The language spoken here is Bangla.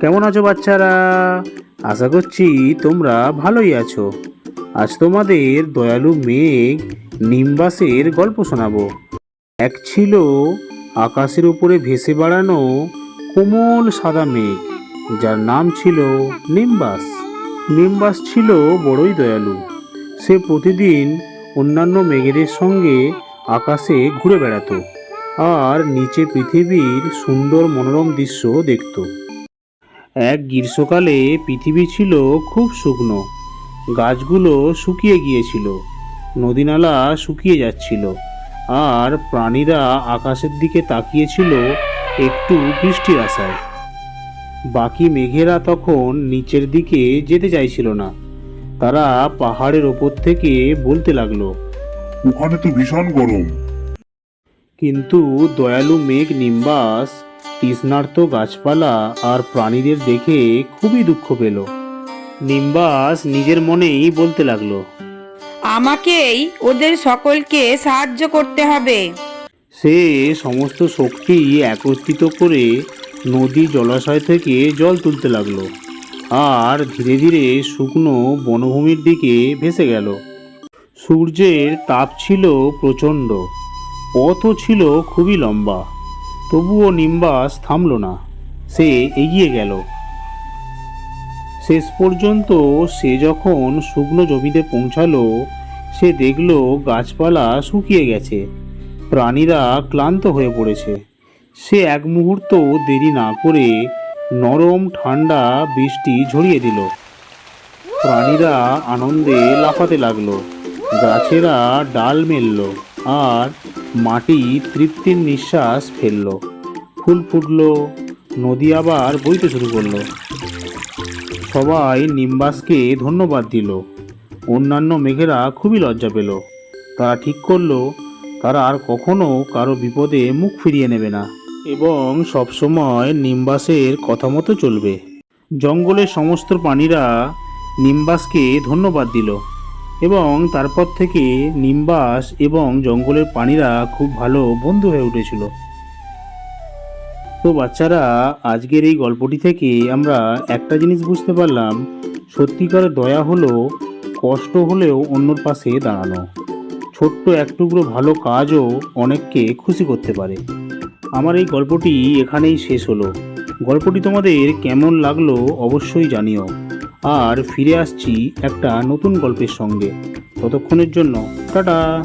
কেমন আছো বাচ্চারা? আশা করছি তোমরা ভালোই আছো। আজ তোমাদের দয়ালু মেঘ নিম্বাসের গল্প শোনাবো। এক ছিল আকাশের উপরে ভেসে বেড়ানো কোমল সাদা মেঘ, যার নাম ছিল নিম্বাস। নিম্বাস ছিল বড়ই দয়ালু। সে প্রতিদিন অন্যান্য মেঘেদের সঙ্গে আকাশে ঘুরে বেড়াতো, আর নিচে পৃথিবীর সুন্দর মনোরম দৃশ্য দেখতো। এক গ্রীষ্মকালে পৃথিবী ছিল খুব শুকনো। গাছগুলো শুকিয়ে গিয়েছিল। নদীনালা শুকিয়ে যাচ্ছিল। আর প্রাণীরা আকাশের দিকে তাকিয়েছিল একটু বৃষ্টির আশায়। বাকি মেঘেরা তখন নিচের দিকে যেতে চাইছিল না। তারা পাহাড়ের ওপর থেকে বলতে লাগল ওখানে তো ভীষণ গরম। কিন্তু দয়ালু মেঘ নিম্বাস তৃষ্ণার্ত গাছপালা আর প্রাণীদের দেখে খুবই দুঃখ পেল। নিম্বাস নিজের মনেই বলতে লাগল আমাকেই ওদের সকলকে সাহায্য করতে হবে। সে সমস্ত শক্তি একত্রিত করে নদী জলাশয় থেকে জল তুলতে লাগল আর ধীরে ধীরে শুকনো বনভূমির দিকে ভেসে গেল। সূর্যের তাপ ছিল প্রচণ্ড পথও ছিল খুবই লম্বা। তবুও নিম্বাস থামল না। সে এগিয়ে গেল। শেষ পর্যন্ত সে যখন শুকনো জমিতে পৌঁছালো, সে দেখল গাছপালা শুকিয়ে গেছে। প্রাণীরা ক্লান্ত হয়ে পড়েছে। সে এক মুহূর্ত দেরি না করে নরম ঠান্ডা বৃষ্টি ঝরিয়ে দিল। প্রাণীরা আনন্দে লাফাতে লাগল। গাছেরা ডাল মেলল আর মাটি তৃপ্তির নিঃশ্বাস ফেলল। ফুল ফুটলো, নদী আবার বইতে শুরু করল। সবাই নিম্বাসকে ধন্যবাদ দিল। অন্যান্য মেঘেরা খুবই লজ্জা পেল। তারা ঠিক করল, তারা আর কখনো কারও বিপদে মুখ ফিরিয়ে নেবে না। এবং সবসময় নিম্বাসের কথা মতো চলবে। জঙ্গলের সমস্ত প্রাণীরা নিম্বাসকে ধন্যবাদ দিল। এবং তারপর থেকে নিম্বাস এবং জঙ্গলের প্রাণীরা খুব ভালো বন্ধু হয়ে উঠেছিল। তো বাচ্চারা, আজকের এই গল্পটি থেকে আমরা একটা জিনিস বুঝতে পারলাম। সত্যিকার দয়া হলো, কষ্ট হলেও অন্যর পাশে দাঁড়ানো। ছোট্ট এক টুকরো ভালো কাজও অনেককে খুশি করতে পারে। আমার এই গল্পটি এখানেই শেষ হলো। গল্পটি তোমাদের কেমন লাগল অবশ্যই জানিও। আর ফিরে আসছি একটা নতুন গল্পের সঙ্গে। ততক্ষণের জন্য টাটা।